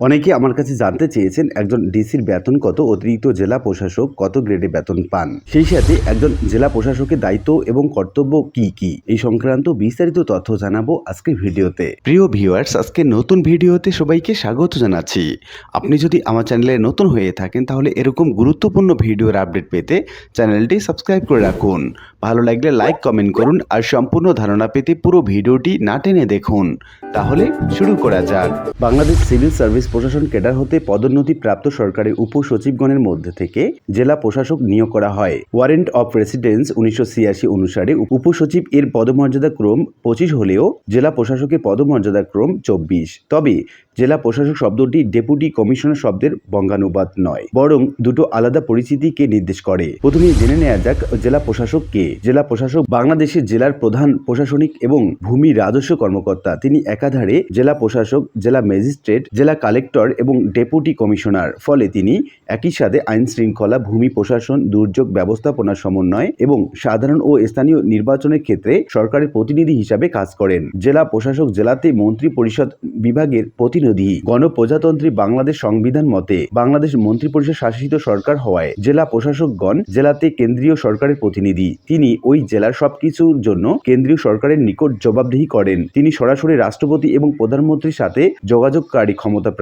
অনেকে আমার কাছে জানতে চেয়েছেন একজন ডিসির বেতন কত, অতিরিক্ত জেলা প্রশাসক কত গ্রেডে বেতন পান। সেই সাথে একজন জেলা প্রশাসকের দায়িত্ব এবং কর্তব্য কি কি, এই সংক্রান্ত বিস্তারিত তথ্য জানাব আজকের ভিডিওতে। প্রিয় ভিউয়ার্স আজকে নতুন ভিডিওতে সবাইকে স্বাগত জানাচ্ছি। আপনি যদি আমার চ্যানেলে নতুন হয়ে থাকেন, তাহলে এরকম গুরুত্বপূর্ণ ভিডিওর আপডেট পেতে চ্যানেলটি সাবস্ক্রাইব করে রাখুন। ভালো লাগলে লাইক কমেন্ট করুন আর সম্পূর্ণ ধারণা পেতে পুরো ভিডিওটি না টেনে দেখুন। তাহলে শুরু করা যাক। বাংলাদেশ সিভিল সার্ভিস প্রশাসন ক্যাডার হতে পদোন্নতি প্রাপ্ত সরকারি উপসচিবগণের মধ্যে থেকে জেলা প্রশাসক নিয়োগ করা হয়। ওয়ারেন্ট অফ রেসিডেন্স উনিশশো অনুসারে উপসচিব এর পদমর্যাদা ক্রম পঁচিশ হলেও জেলা প্রশাসকের পদমর্যাদা ক্রম চব্বিশ। তবে জেলা প্রশাসক শব্দটি ডেপুটি কমিশনার শব্দের বঙ্গানুবাদ নয়, বরং দুটো আলাদা পরিচিতিকে নির্দেশ করে। প্রথমে জেনে নেওয়া যাক জেলা প্রশাসক কে। জেলা প্রশাসক বাংলাদেশের জেলার প্রধান প্রশাসনিক এবং ভূমি রাজস্ব কর্মকর্তা। তিনি একাধারে জেলা প্রশাসক, জেলা ম্যাজিস্ট্রেট, জেলা কালেক্টর এবং ডেপুটি কমিশনার। ফলে তিনি একই সাথে আইন শৃঙ্খলা, ভূমি প্রশাসন, দুর্যোগ ব্যবস্থাপনা সমন্বয় এবং সাধারণ ও স্থানীয় নির্বাচনের ক্ষেত্রে সরকারের প্রতিনিধি হিসাবে কাজ করেন। জেলা প্রশাসক জেলাতে মন্ত্রী পরিষদ বিভাগের প্রতিনিধি। গণপ্রজাতন্ত্রী বাংলাদেশ সংবিধান মতে বাংলাদেশ মন্ত্রী পরিষদ শাসিত সরকার হওয়ায় জেলা প্রশাসকগণ জেলাতে কেন্দ্রীয় সরকারের প্রতিনিধি। তিনি ওই জেলার সবকিছুর জন্য কেন্দ্রীয় সরকারের নিকট জবাবদিহি করেন। তিনি সরাসরি রাষ্ট্রপতি এবং প্রধানমন্ত্রীর সাথে যোগাযোগকারী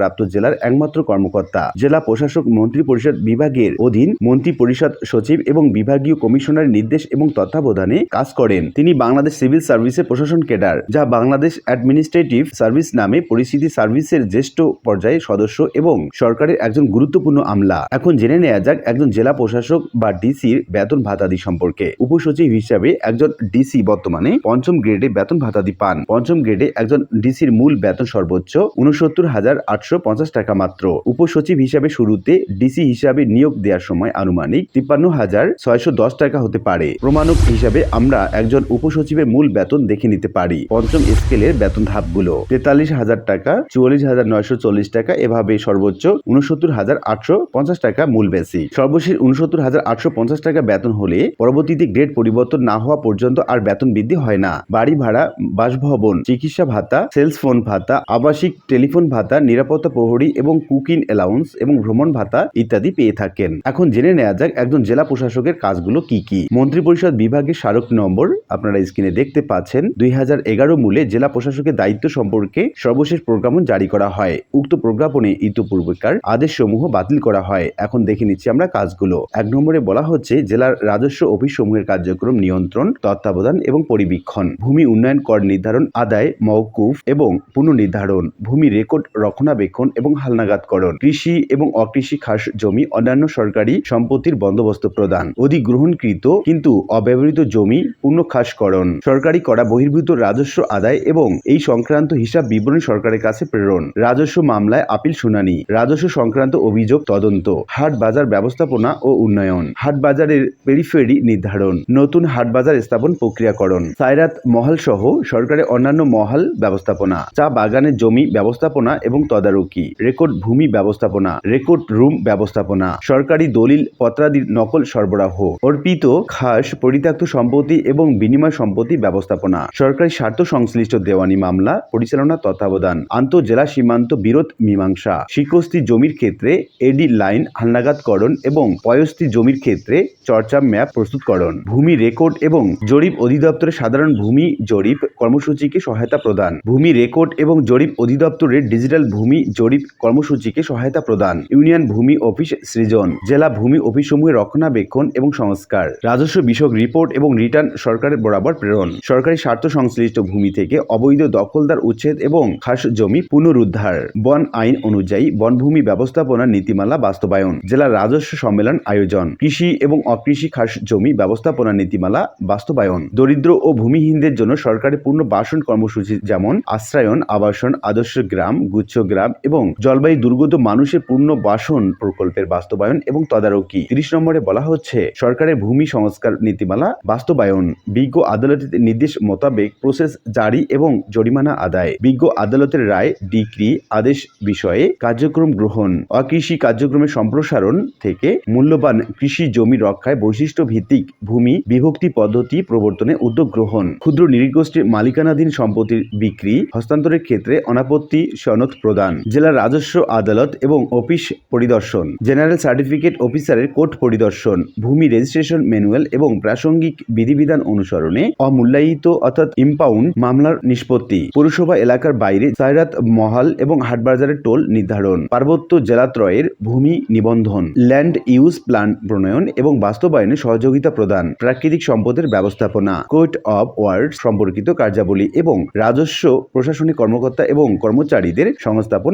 ক্ষমতাপ্রাপ্ত জেলার একমাত্র কর্মকর্তা। জেলা প্রশাসক মন্ত্রী পরিষদ বিভাগের অধীন মন্ত্রী পরিষদ সচিব এবং বিভাগীয় কমিশনারের নির্দেশ এবং তত্ত্বাবধানে কাজ করেন। তিনি বাংলাদেশ সিভিল সার্ভিসের প্রশাসন ক্যাডার, যা বাংলাদেশ অ্যাডমিনিস্ট্রেটিভ সার্ভিস নামে পরিস্থিতি সার্ভিসের জ্যেষ্ঠ পর্যায়ের সদস্য এবং সরকারের একজন গুরুত্বপূর্ণ আমলা। এখন জেনে নেওয়া যাক একজন জেলা প্রশাসক বা ডিসির বেতন ভাতাদি সম্পর্কে। উপসচিব হিসাবে একজন ডিসি বর্তমানে পঞ্চম গ্রেডে বেতন ভাতাদি পান। পঞ্চম গ্রেডে একজন ডিসির মূল বেতন সর্বোচ্চ উনসত্তর হাজার আটশো পঞ্চাশ টাকা মাত্র। উপসচিব হিসাবে শুরুতে ডিসি হিসাবে নিয়োগ দেওয়ার সময় আনুমানিক তিপ্পান্ন হাজার ছয়শো দশ টাকা হতে পারে। প্রমাণক হিসাবে আমরা একজন উপসচিবের মূল বেতন দেখে নিতে পারি। পঞ্চম স্কেলের বেতন ধাপগুলো। তেতাল্লিশ হাজার টাকা, চুয়াল্লিশ হাজার নয়শো চল্লিশ টাকা এভাবে সর্বোচ্চ উনসত্তর হাজার আটশো পঞ্চাশ টাকা মূল বেসিক। সর্বশেষ উনসত্তর হাজার আটশো পঞ্চাশ টাকা বেতন হলে পরবর্তীতে গ্রেড পরিবর্তন না হওয়া পর্যন্ত আর বেতন বৃদ্ধি হয় না। বাড়ি ভাড়া, বাসভবন, চিকিৎসা ভাতা, সেলস ফোন ভাতা, আবাসিক টেলিফোন ভাতা, নিরাপত্তা প্রহরী এবং কুকিং অ্যালাউন্স এবং ভ্রমণ ভাতা ইত্যাদি পেয়ে থাকেন। এখন জেনে নেওয়া যাক একজন জেলা প্রশাসকের কাজগুলো কি কি। মন্ত্রিপরিষদ বিভাগের স্মারক নম্বর আপনারা স্ক্রিনে দেখতে পাচ্ছেন। দুই হাজার এগারো মূলে জেলা প্রশাসকের দায়িত্ব সম্পর্কে সর্বশেষ প্রজ্ঞাপন জারি করা হয়। উক্ত প্রজ্ঞাপনে ইতিপূর্বেকার আদেশসমূহ বাতিল করা হয়। এখন দেখে নিচ্ছি আমরা কাজগুলো। এক নম্বরে বলা হচ্ছে, জেলার রাজস্ব অফিস সমূহের কার্যক্রম নিয়ন্ত্রণ, তত্ত্বাবধান এবং পরিবীক্ষণ, ভূমি উন্নয়ন কর নির্ধারণ, আদায়, মওকুফ এবং পুনর্নির্ধারণ, ভূমি রেকর্ড রক্ষণাবেক্ষণ এবং হালনাগাদকরণ কৃষি এবং অকৃষি খাস জমি অন্যান্য সরকারি সম্পত্তির বন্দোবস্ত প্রদান। অধিগ্রহণকৃত কিন্তু অব্যবহৃত জমি পুনঃখাসকরণ সরকারি করা বহির্ভূত রাজস্ব আদায় এবং এই সংক্রান্ত হিসাব বিবরণী সরকারের কাছে প্রেরণ। রাজস্ব মামলায় আপিল শুনানি। রাজস্ব সংক্রান্ত অভিযোগ তদন্ত। হাট বাজার ব্যবস্থাপনা ও উন্নয়ন। হাট বাজারের পেরিফেরি নির্ধারণ। নতুন হাট বাজার স্থাপন প্রক্রিয়াকরণ। সায়রাত মহল সহ সরকারের অন্যান্য মহল ব্যবস্থাপনা। চা বাগানের জমি ব্যবস্থাপনা এবং তদারকি। রেকর্ড ভূমি ব্যবস্থাপনা, রেকর্ড রুম ব্যবস্থাপনা, সরকারি দলিল পত্রাদির নকল সরবরাহ, অর্পিত খাস পরিত্যক্ত সম্পত্তি এবং বিনিময় সম্পত্তি ব্যবস্থাপনা, সরকারি স্বার্থ সংশ্লিষ্ট দেওয়ানি মামলা, পরিচালনা তত্ত্বাবধান, আন্তঃজেলা সীমান্ত বিরোধ মীমাংসা, শিকস্তি জমির ক্ষেত্রে এডি লাইন হালনাগাদকরণ এবং পয়স্তি জমির ক্ষেত্রে চর্চা ম্যাপ প্রস্তুতকরণ, ভূমি রেকর্ড এবং জরিপ অধিদপ্তরের সাধারণ ভূমি জরিপ কর্মসূচিকে সহায়তা প্রদান, ভূমি রেকর্ড এবং জরিপ অধিদপ্তরের ডিজিটাল ভূমি জরিপ কর্মসূচিকে সহায়তা প্রদান। ইউনিয়ন ভূমি অফিস সৃজন। জেলা ভূমি অফিসসমূহের রক্ষণাবেক্ষণ এবং সংস্কার। রাজস্ব বিষয়ক রিপোর্ট এবং রিটার্ন সরকারের বরাবর প্রেরণ। সরকারি স্বার্থ সংশ্লিষ্ট ভূমি থেকে অবৈধ দখলদার উচ্ছেদ এবং খাস জমি পুনরুদ্ধার। বন আইন অনুযায়ী বনভূমি ব্যবস্থাপনা নীতিমালা বাস্তবায়ন। জেলা রাজস্ব সম্মেলন আয়োজন। কৃষি এবং অকৃষি খাস জমি ব্যবস্থাপনা নীতিমালা বাস্তবায়ন। দরিদ্র ও ভূমিহীনদের জন্য সরকারের পূর্ণ বাসন কর্মসূচি যেমন আশ্রয়ন আবাসন, আদর্শ গ্রাম, গুচ্ছ গ্রাম এবং জলবায়ু দুর্গত মানুষের পূর্ণ বাসন প্রকল্পের বাস্তবায়ন এবং তদারকি। তিরিশ নম্বরে বলা হচ্ছে, সরকারের ভূমি সংস্কার নীতিমালা বাস্তবায়ন, বিজ্ঞ আদালতের নির্দেশ মোতাবেক প্রসেস জারি এবং জরিমানা আদায়, বিজ্ঞ আদালতের রায় বিক্রি আদেশ বিষয়ে কার্যক্রম গ্রহণ, অকৃষি কার্যক্রমের সম্প্রসারণ থেকে মূল্যবান কৃষি জমি রক্ষায় বৈশিষ্ট্য ভিত্তিক ভূমি বিভক্তি পদ্ধতি প্রবর্তনে উদ্যোগ গ্রহণ, ক্ষুদ্র নিরীগোষ্ঠীর মালিকানাধীন সম্পত্তির বিক্রি, হস্তান্তরের ক্ষেত্রে অনাপত্তি সনদ প্রদান। জেলা রাজস্ব আদালত এবং অফিস পরিদর্শন। জেনারেল সার্টিফিকেট অফিসারের কোর্ট পরিদর্শন, ভূমি রেজিস্ট্রেশন ম্যানুয়াল এবং প্রাসঙ্গিক বিধিবিধান অনুসরণে অমূল্যায়িত অর্থাৎ ইম্পাউন্ড মামলার নিষ্পত্তি। পৌরসভা এলাকার বাইরে সায়রাত মহাল এবং হাটবাজারের টোল নির্ধারণ। পার্বত্য জেলাত্রয়ের ভূমি নিবন্ধন ল্যান্ড ইউজ প্ল্যান প্রণয়ন এবং বাস্তবায়নে সহযোগিতা প্রদান, প্রাকৃতিক সম্পদের ব্যবস্থাপনা কোর্ট অফ ওয়ার্ড সম্পর্কিত কার্যাবলী এবং রাজস্ব প্রশাসনিক কর্মকর্তা এবং কর্মচারীদের সংস্থাপন